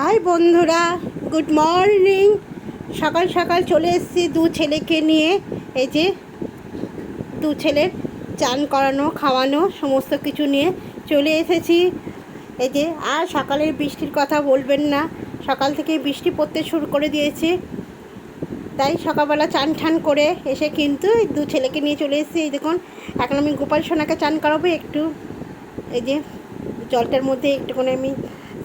High বন্ধুরা good morning সকাল সকাল চলে এসেছি দু ছেলেকে নিয়ে। এই যে দু ছেলের চান করানো, খাওয়ানো, সমস্ত কিছু নিয়ে চলে এসেছি। এই যে, আর সকালের বৃষ্টির কথা বলবেন না। সকাল থেকে বৃষ্টি পড়তে শুরু করে দিয়েছে। তাই সকালবেলা চান ঠান করে এসে কিন্তু দু ছেলেকে নিয়ে চলে এসেছি। এই দেখুন, এখন আমি গোপাল সোনাকে চান করাবো একটু। এই যে, জলটার মধ্যে একটুখানি আমি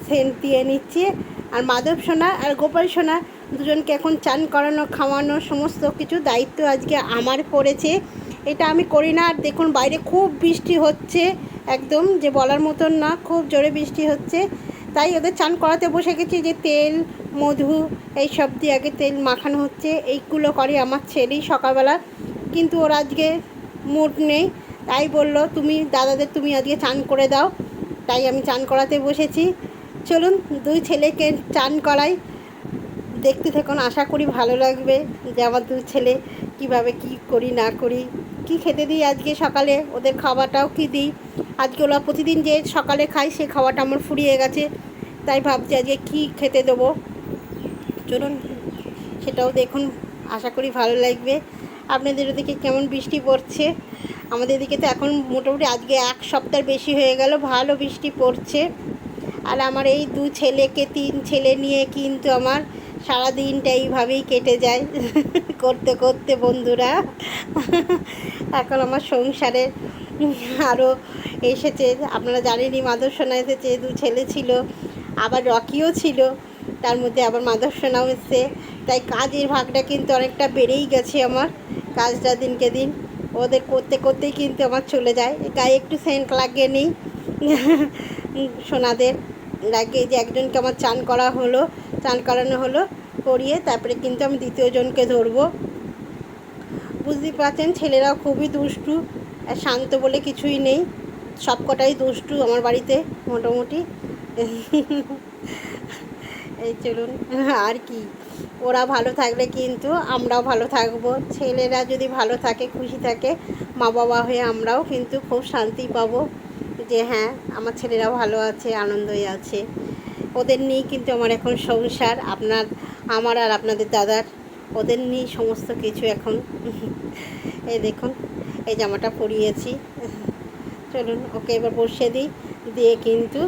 সেন্ট দিয়ে নিচ্ছি। আর মাধব সোনা আর গোপাল সোনা দুজনকে এখন চান করানো, খাওয়ানো, সমস্ত কিছু দায়িত্ব আজকে আমার পড়েছে। এটা আমি করি না। আর দেখুন, বাইরে খুব বৃষ্টি হচ্ছে একদম, যে বলার মতন না, খুব জোরে বৃষ্টি হচ্ছে। তাই ওদের চান করাতে বসে গেছি যে তেল, মধু এই সব দিয়ে আগে তেল মাখানো হচ্ছে। এইগুলো করে আমার ছেলেই সকালবেলা। কিন্তু ওর আজকে মুড নেই। তাই বলল, তুমি, দাদাদের তুমি আজকে চান করে দাও। তাই আমি চান করাতে বসেছি। চলুন দুই ছেলেকে চান করাই। দেখতে থাকুন, আশা করি ভালো লাগবে যে আমার দুই ছেলে কীভাবে কি করি, না করি, কি খেতে দিই আজকে সকালে, ওদের খাওয়াটাও কি দিই? আজকে ওরা প্রতিদিন যে সকালে খাই সে খাওয়াটা আমার ফুরিয়ে গেছে, তাই ভাবছি আজকে কি খেতে দেবো? চলুন, সেটাও দেখুন, আশা করি ভালো লাগবে। আপনাদের ওদিকে কেমন বৃষ্টি পড়ছে? আমাদের এদিকে তো এখন মোটামুটি আজকে এক সপ্তাহ বেশি হয়ে গেল, ভালো বৃষ্টি পড়ছে। আর আমার এই দু ছেলেকে, তিন ছেলে নিয়ে কিন্তু আমার সারা দিনটা এইভাবেই কেটে যায়। করতে করতে বন্ধুরা। এখন আমার সংসারে আরও এসেছে। আপনারা জানেনই মাদর্শনা এসেছে, দু ছেলে ছিল, আবার রকিও ছিল, তার মধ্যে আবার মাদর্শনাও এসছে। তাই কাজের ভাগটা কিন্তু অনেকটা বেড়েই গেছে আমার, কাজটা দিনকে দিন। ওদের করতে, করতেই কিন্তু আমার চলে যায়। গায়ে একটু সেন্ট লাগিয়ে নিই, সোনাদের। লাগিয়ে যে একজনকে আমার চান করা হলো, চান করানো হলো, করিয়ে তারপরে কিন্তু আমি দ্বিতীয় জনকে ধরবো। বুঝতেই পারছেন, ছেলেরাও খুবই দুষ্টু শান্ত বলে কিছুই নেই। সব কটাই দুষ্টু আমার বাড়িতে, মোটামুটি। এই চলুন, আর কি। ওরা ভালো থাকলে কিন্তু আমরাও ভালো থাকব। ছেলেরা যদি ভালো থাকে, খুশি থাকে মা বাবা হয়ে আমরাও কিন্তু খুব শান্তি পাবো। যে হ্যাঁ আমার ছেলেরা ভালো আছে, আনন্দই আছে। ওদের নিয়েই কিন্তু আমার এখন সংসার, আপনার, আমার আর আপনাদের দাদার। ওদের নিয়েই সমস্ত কিছু এখন। এই দেখুন, এই জামাটা পরিয়েছি। চলুন, ওকে এবার বসিয়ে দিই। দিয়ে কিন্তু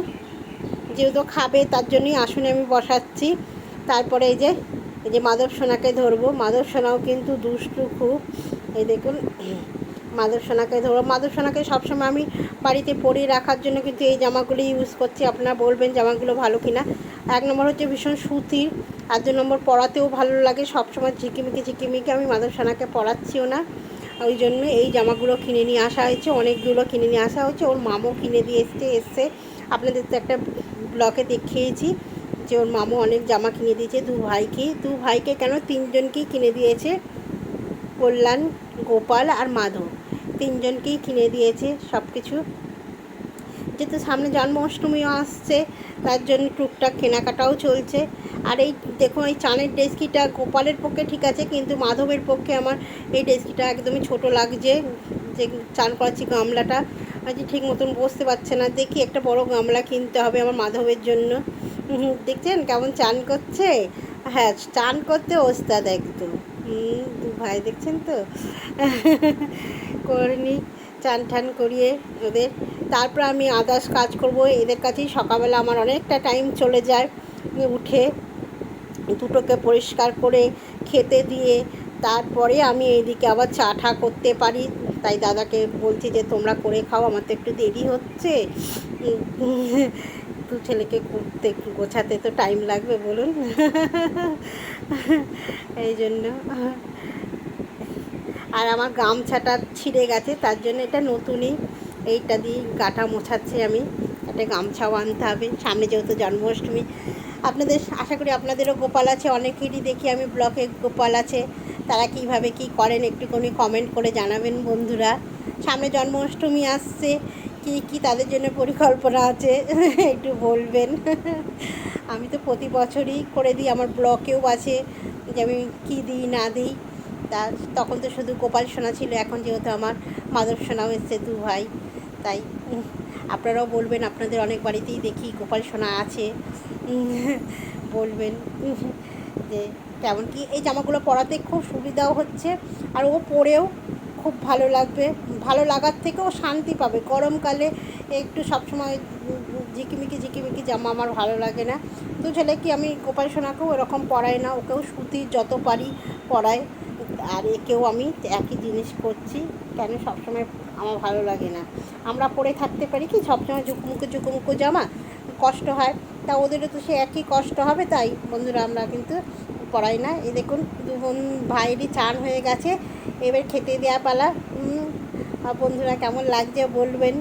যেহেতু খাবে, তার জন্যই আসনে আমি বসাচ্ছি। তারপরে এই যে এই যে মাধব সোনাকে ধরবো। মাধব সোনাও কিন্তু দুষ্টু খুব। এই দেখুন মাধব সোনাকে ধরবো। মাধব সোনাকে সবসময় আমি বাড়িতে পরিয়ে রাখার জন্য কিন্তু এই জামাগুলো ইউজ করছি। আপনারা বলবেন জামাগুলো ভালো কিনা। এক নম্বর হচ্ছে ভীষণ সুতির আর দু নম্বর পরাতেও ভালো লাগে। সবসময় ঝিকিমিকি ঝিকিমিকি আমি মাধব সোনাকে পরাচ্ছিও না। ওই জন্য এই জামাগুলো কিনে নিয়ে আসা হয়েছে। অনেকগুলো কিনে নিয়ে আসা হয়েছে। ওর মামও কিনে দিয়ে এসছে এসছে। আপনাদের তো একটা ব্লকে দেখিয়েছি যে ওর মামু অনেক জামা কিনে দিয়েছে দু ভাইকে। দু ভাইকে কেন? তিনজনকেই কিনে দিয়েছে। কল্যাণ, গোপাল আর মাধব তিনজনকেই কিনে দিয়েছে সব কিছু যেহেতু সামনে জন্মাষ্টমীও আসছে, তার জন্য টুকটাক কেনাকাটাও চলছে। আর এই দেখুন, এই চানের ডেস্কিটা গোপালের পক্ষে ঠিক আছে, কিন্তু মাধবের পক্ষে আমার এই ডেস্কিটা একদমই ছোট লাগছে। যে চান করাচ্ছি গামলাটা, আজ ঠিক মতন বসতে পারছে না। দেখি একটা বড় গামলা কিনতে হবে আমার মাধবের জন্য। দেখছেন কেমন চান করছে? হ্যাঁ চান করতে ওস্তাদ একদম। ভাই দেখছেন তো? করে নিই চান ঠান করিয়ে ওদের। তারপর আমি আদার্স কাজ করব, এদের কাছেই সকালবেলা আমার অনেকটা টাইম চলে যায়, উঠে দুটোকে পরিষ্কার করে খেতে দিয়ে, তারপরে আমি এইদিকে আবার চা ঠা করতে পারি। তাই দাদাকে বলছি যে, তোমরা করে খাও, আমার তো একটু দেরি হচ্ছে। দু ছেলেকে করতে গোছাতে তো টাইম লাগবে বলুন। এই জন্য আর আমার গামছাটা ছিঁড়ে গেছে, তার জন্য এটা নতুনই। এইটা দিয়ে গাটা মোছাচ্ছি আমি। একটা গামছাও আনতে হবে। সামনে যেহেতু জন্মাষ্টমী। আপনাদের, আশা করি আপনাদেরও গোপাল আছে। অনেকেরই দেখি আমি ব্লকে গোপাল আছে। তারা কীভাবে কি করেন একটুখানি কমেন্ট করে জানাবেন বন্ধুরা। সামনে জন্মাষ্টমী আসছে। কি কি তাদের জন্য পরিকল্পনা আছে? একটু বলবেন। আমি তো প্রতি বছরই করে দিই। আমার ব্লকেও আছে যে আমি কী দিই, না দিই। তা তখন তো শুধু গোপাল সোনা ছিল, এখন যেহেতু আমার মাধব সোনাও এসছে দু ভাই, তাই আপনারাও বলবেন, আপনাদের অনেক বাড়িতেই দেখি গোপাল সোনা আছে। বলবেন যে কেমন কি, এই জামাগুলো পরাতে খুব সুবিধাও হচ্ছে, আর ও পরেও খুব ভালো লাগবে, ভালো লাগার থেকেও শান্তি পাবে। গরমকালে একটু সবসময় ঝিকিমিকি ঝিকিমিকি জামা আমার ভালো লাগে না। তো ছেলে কি আমি গোপাল সোনাকেও এরকম পরাই না, ওকেও সুতির যত পারি পরাই। আর একেও আমি একই জিনিস করছি, কেন সবসময় আমার ভালো লাগে না। আমরা পরে থাকতে পারি কি, সবসময় ঝুকুমুকু ঝুকুমুকু জামা, কষ্ট হয়। তা ওদেরও তো সে একই কষ্ট হবে, তাই বন্ধুরা আমরা কিন্তু পড়াই না। এই দেখুন দু বোন ভাইয়েরই চান হয়ে গেছে, এবার খেতে দেওয়া পালা। বন্ধুরা কেমন লাগছে বলবেন।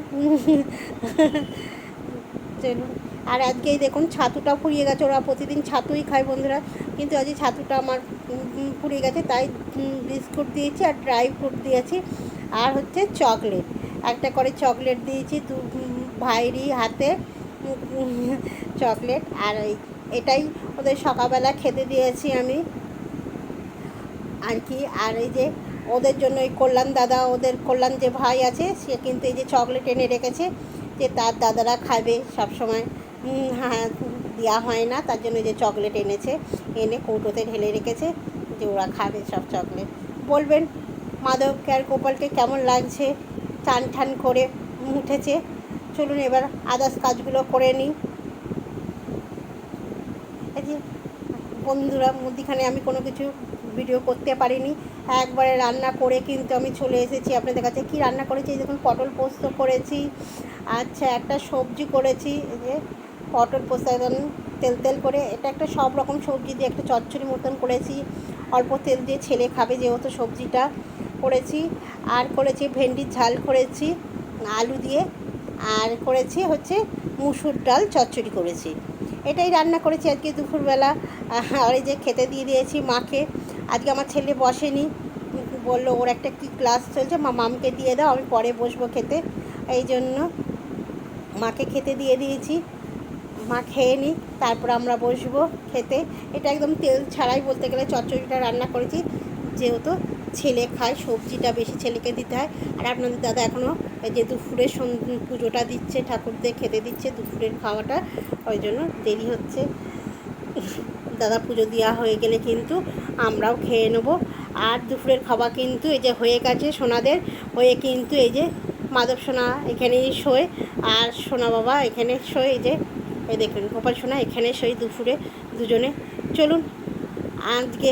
চলুন। আর আজকেই দেখুন, ছাতুটা ফুরিয়ে গেছে, ওরা প্রতিদিন ছাতুই খায় বন্ধুরা। কিন্তু আজকে ছাতুটা আমার ফুরিয়ে গেছে, তাই বিস্কুট দিয়েছি আর ড্রাই ফ্রুট দিয়েছি। আর হচ্ছে চকলেট। একটা করে চকলেট দিয়েছি, দু ভাইয়েরই হাতে চকলেট। আর এই এটাই ওদের সকালবেলা খেতে দিয়েছি আমি। আর কি, আর এই যে ওদের জন্য এই কল্যাণ দাদা, ওদের কল্যাণ যে ভাই আছে, সে কিন্তু এই যে চকলেট এনে রেখেছে, যে তার দাদারা খাবে সব সময় হ্যাঁ দেওয়া হয় না, তার জন্য যে চকলেট এনেছে, এনে কৌটোতে ঢেলে রেখেছে, যে ওরা খাবে সব চকলেট বলবেন মাধবকে আর গোপালকে কেমন লাগছে? টান টান করে উঠেছে। চলুন এবার আদার্স কাজগুলো করে নিই। এই যে বন্ধুরা, মধ্যিখানে আমি কোনো কিছু ভিডিও করতে পারিনি। একবারে রান্না করে কিন্তু আমি চলে এসেছি আপনাদের কাছে। কী রান্না করেছি? দেখুন, পটল পোস্ত করেছি আচ্ছা একটা সবজি করেছি যে পটল একদম তেল তেল করে। এটা একটা সব রকম সবজি দিয়ে একটা চচ্চড়ি মতন করেছি। অল্প তেল দিয়ে ছেলে খাবে যেহেতু সবজিটা করেছি। আর করেছি ভেন্ডির ঝাল করেছি, আলু দিয়ে। আর করেছি হচ্ছে মুসুর ডাল চচ্চড়ি করেছি। এটাই রান্না করেছি আজকে দুপুরবেলা। আর এই যে খেতে দিয়ে দিয়েছি মাকে। আজকে আমার ছেলে বসেনি। বলল, ওর একটা কি ক্লাস চলছে? মা, মামকে দিয়ে দাও, আমি পরে বসবো খেতে। এই জন্য মাকে খেতে দিয়ে দিয়েছি। মা খেয়ে নিই তারপর আমরা বসবো খেতে। এটা একদম তেল ছাড়াই বলতে গেলে চচ্চড়িটা রান্না করেছি। যেহেতু ছেলে খায়, সবজিটা বেশি ছেলেকে দিতে হয়। আর আপনাদের দাদা এখনও যে দুপুরের পুজোটা দিচ্ছে, ঠাকুরদের খেতে দিচ্ছে দুপুরের খাওয়াটা, ওই জন্য দেরি হচ্ছে। দাদা পুজো দেওয়া হয়ে গেলে কিন্তু আমরাও খেয়ে নেব। আর দুপুরের খাওয়া কিন্তু এই যে হয়ে গেছে সোনাদের, হয়ে কিন্তু এই যে মাধব সোনা এখানেই শোয়, আর সোনা বাবা এখানে শোয় এই যে এই দেখুন, গোপাল সোনা এখানে, সেই দুপুরে দুজনে। চলুন, আজকে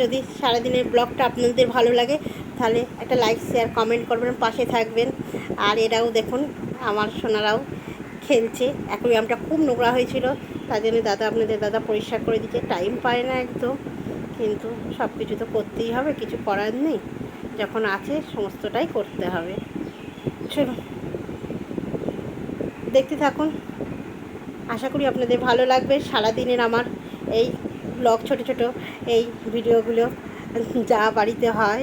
যদি সারাদিনের ব্লগটা আপনাদের ভালো লাগে, তাহলে একটা লাইক শেয়ার কমেন্ট করবেন, পাশে থাকবেন। আর এরাও দেখুন, আমার সোনারাও খেলছে। অ্যাকোরিয়ামটা খুব নোংরা হয়েছিল, তার জন্য দাদা আপনাদের দাদা পরিষ্কার করে দিচ্ছে। টাইম পায় না একদম, কিন্তু সব কিছু তো করতেই হবে, কিছু করার নেই। যখন আছে, সমস্তটাই করতে হবে। চলুন, দেখতে থাকুন। আশা করি আপনাদের ভালো লাগবে সারাদিনের আমার এই ব্লগ ছোট ছোট এই ভিডিওগুলো যা বাড়িতে হয়।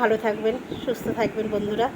ভালো থাকবেন, সুস্থ থাকবেন বন্ধুরা।